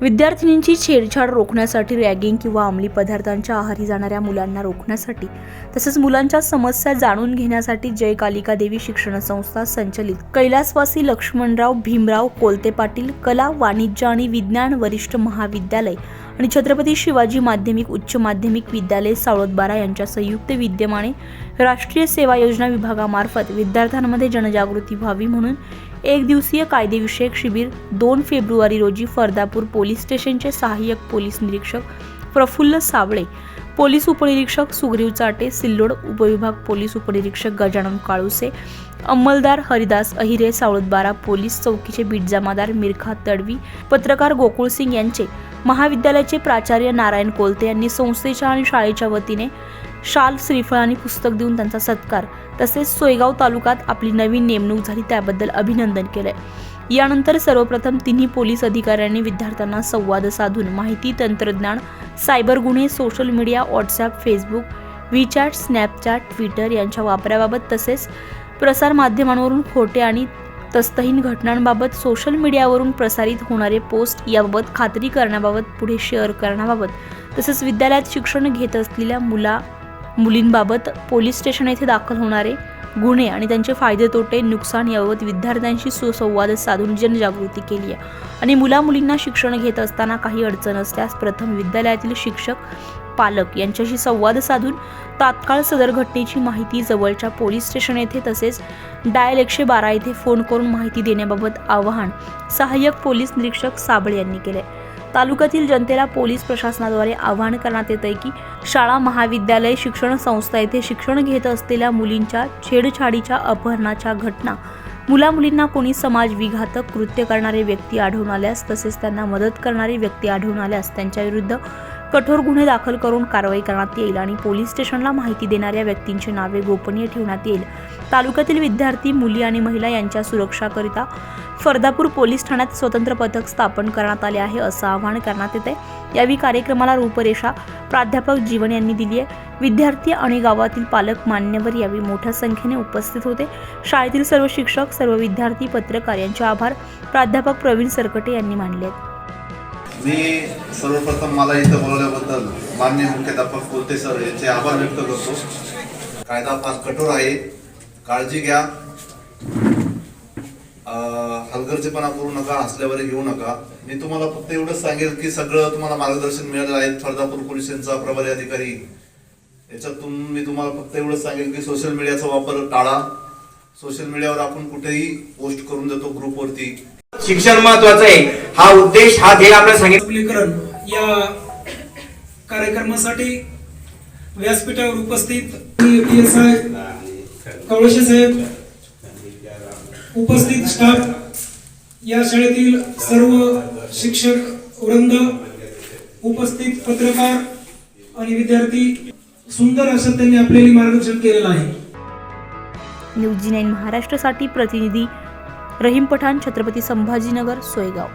विद्यार्थिनींची छेडछाड रोखण्यासाठी रॅगिंग किंवा अंमली पदार्थांच्या आहारी जाणाऱ्या मुलांना रोखण्यासाठी तसेच मुलांच्या समस्या जाणून घेण्यासाठी जय कालिका देवी शिक्षण संस्था संचलित. कैलासवासी लक्ष्मणराव भीमराव कोलते पाटील कला वाणिज्य आणि विज्ञान वरिष्ठ महाविद्यालय आणि छत्रपती शिवाजी माध्यमिक उच्च माध्यमिक विद्यालय सावळतबारा यांच्या संयुक्त विद्यमाने राष्ट्रीय सेवा योजना विभागामार्फत विद्यार्थ्यांमध्ये जनजागृती व्हावी म्हणून एक दिवसीय कायदेविषयक शिबिर दोन फेब्रुवारी रोजी फरदापूर पोलीस स्टेशनचे सहाय्यक पोलीस निरीक्षक प्रफुल्ल सावळे पोलीस उपनिरीक्षक सुग्रीव चाटे सिल्लोड उपविभाग पोलीस उपनिरीक्षक गजानन काळुसे अंमलदार हरिदास अहिरे सावळतबारा पोलीस चौकीचे बीट जमादार मिरखा तडवी पत्रकार गोकुळ सिंग यांचे महाविद्यालयाचे प्राचार्य नारायण कोलते यांनी संस्थेच्या आणि शाळेच्या वतीने शाल श्रीफळ आणि पुस्तक देऊन त्यांचा सत्कार तसेच सोयगाव तालुक्यात आपली नवीन नेमणूक झाली त्याबद्दल अभिनंदन केलंय. यानंतर सर्वप्रथम तिन्ही पोलीस अधिकाऱ्यांनी विद्यार्थ्यांना संवाद साधून माहिती तंत्रज्ञान सायबर गुन्हे social media WhatsApp Facebook WeChat Snapchat Twitter यांच्या वापराबाबत तसेच प्रसारमाध्यमांवरून खोटे आणि तस्तहीन घटनांबाबत सोशल मीडियावरून प्रसारित होणारे पोस्ट याबाबत खात्री करण्याबाबत पुढे शेअर करण्याबाबत. तसेच विद्यालयात शिक्षण घेत असलेल्या मुला मुलींबाबत पोलीस स्टेशन येथे दाखल होणारे गुन्हे आणि त्यांचे फायदे तोटे नुकसान याबाबत विद्यार्थ्यांशी सुसंवाद साधून जनजागृती केली आहे. आणि मुला मुलींना शिक्षण घेत असताना काही अडचण असल्यास प्रथम विद्यालयातील शिक्षक पालक यांच्याशी संवाद साधून तात्काळ सदर घटनेची माहिती जवळच्या पोलीस स्टेशन येथे तसेच डायल एकशे बारा येथे फोन करून माहिती देण्याबाबत आवाहन सहाय्यक पोलीस निरीक्षक साबळे यांनी केले. तालुक्यातील जनतेला पोलीस प्रशासनाद्वारे आवाहन करण्यात येत आहे की शाळा महाविद्यालय शिक्षण संस्था येथे शिक्षण घेत असलेल्या मुलींच्या छेडछाडीच्या अपहरणाच्या घटना मुला मुलींना कोणी समाज विघातक कृत्य करणारे व्यक्ती आढळून आल्यास तसेच त्यांना मदत करणारी व्यक्ती आढळून आल्यास त्यांच्याविरुद्ध कठोर गुन्हे दाखल करून कारवाई करण्यात येईल आणि पोलीस स्टेशनला माहिती देणाऱ्या व्यक्तींची नावे गोपनीय ठेवण्यात येईल. तालुक्यातील विद्यार्थी मुली आणि महिला यांच्या सुरक्षाकरिता फरदापूर पोलीस ठाण्यात स्वतंत्र पथक स्थापन करण्यात आले आहे असं आवाहन करण्यात येते यावेळी कार्यक्रमाला रूपरेषा प्राध्यापक जीवन यांनी दिली आहे. विद्यार्थी आणि गावातील पालक मान्यवर यावेळी मोठ्या संख्येने उपस्थित होते. शाळेतील सर्व शिक्षक सर्व विद्यार्थी पत्रकार यांचे आभार प्राध्यापक प्रवीण सरकटे यांनी मानले आहेत. मी सर्वप्रथम मला इथं बोलवल्याबद्दल माननीय मुख्याध्यापक कोलते सर यांचे आभार व्यक्त करतो. कायदा फार कठोर आहे. काळजी घ्या. हलगर्जीपणा करू नका असल्यावर घेऊ नका. मी तुम्हाला फक्त एवढंच सांगेल की सगळं तुम्हाला मार्गदर्शन मिळालं आहे. फरदापूर पोलिसांचा प्रभारी अधिकारी. याच्यातून मी तुम्हाला फक्त एवढंच सांगेल की सोशल मीडियाचा वापर टाळा. सोशल मीडियावर आपण कुठेही पोस्ट करून देतो ग्रुपवरती. शिक्षण महत्वाचं आहे. हा उद्देश हा ध्येय आपल्याला सांगितलं. या कार्यक्रमासाठी व्यासपीठावर उपस्थित कवळशे साहेब उपस्थित स्टाफ या शाळेतील सर्व शिक्षक वृंद उपस्थित पत्रकार आणि विद्यार्थी सुंदर असं त्यांनी आपल्याला मार्गदर्शन केलेलं आहे. न्यूज महाराष्ट्रासाठी प्रतिनिधी रहीम पठाण छत्रपती संभाजीनगर सोयगाव.